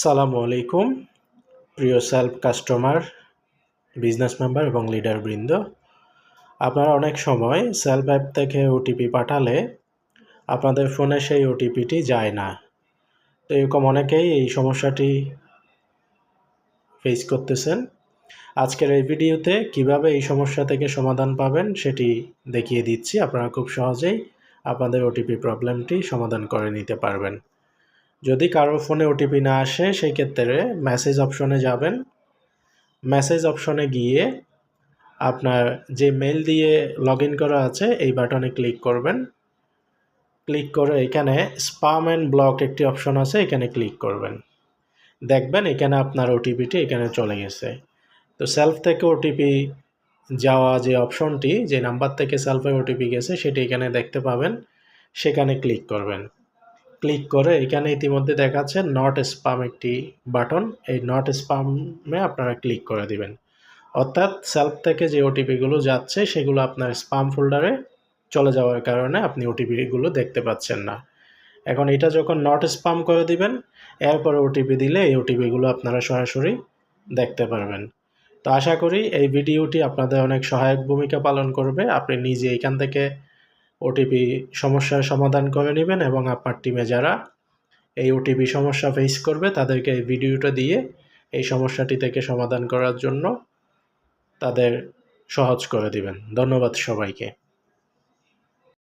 সালামু আলাইকুম, প্রিয় সেলফ কাস্টমার বিজনেস মেম্বার এবং লিডার বৃন্দ। আপনারা অনেক সময় সেলফ অ্যাপ থেকে ওটিপি পাঠালে আপনাদের ফোনে সেই ওটিপিটি যায় না। তো এরকম অনেকেই এই সমস্যাটি ফেস করতেছেন। আজকের এই ভিডিওতে কীভাবে এই সমস্যা থেকে সমাধান পাবেন সেটি দেখিয়ে দিচ্ছি। আপনারা খুব সহজেই আপনাদের ওটিপি প্রবলেমটি সমাধান করে নিতে পারবেন। যদি কারও ফোনে ওটিপি না আসে, সেই ক্ষেত্রে মেসেজ অপশনে যাবেন। মেসেজ অপশনে গিয়ে আপনার যে মেল দিয়ে লগ করা আছে, এই বাটনে ক্লিক করবেন। ক্লিক করে এখানে স্পাম অ্যান্ড ব্লক একটি অপশন আছে, এখানে ক্লিক করবেন। দেখবেন এখানে আপনার ওটিপিটি এখানে চলে গেছে। তো সেলফ থেকে ওটিপি যাওয়া যে অপশনটি যে নাম্বার থেকে সেলফে ওটিপি গেছে, সেটি এখানে দেখতে পাবেন। সেখানে ক্লিক করবেন। ক্লিক করে, এখানে ইতিমধ্যে দেখাচ্ছে নট স্পাম একটি বাটন এই নট স্পামে আপনারা ক্লিক করে দিবেন। অর্থাৎ সেলফ থেকে যে ওটিপিগুলো যাচ্ছে, সেগুলো আপনার স্পাম ফোল্ডারে চলে যাওয়ার কারণে আপনি ওটিপিগুলো দেখতে পাচ্ছেন না। এখন এটা যখন নট স্পাম করে দিবেন, এরপরে ওটিপি দিলে এই ওটিপিগুলো আপনারা সরাসরি দেখতে পারবেন। তো আশা করি এই ভিডিওটি আপনাদের অনেক সহায়ক ভূমিকা পালন করবে। আপনি নিজে এখান থেকে ওটিপি সমস্যার সমাধান করে নেবেন এবং আপনার টিমে যারা এই ওটিপি সমস্যা ফেস করবে, তাদেরকে এই ভিডিওটা দিয়ে এই সমস্যাটি থেকে সমাধান করার জন্য তাদের সহজ করে দিবেন। ধন্যবাদ সবাইকে।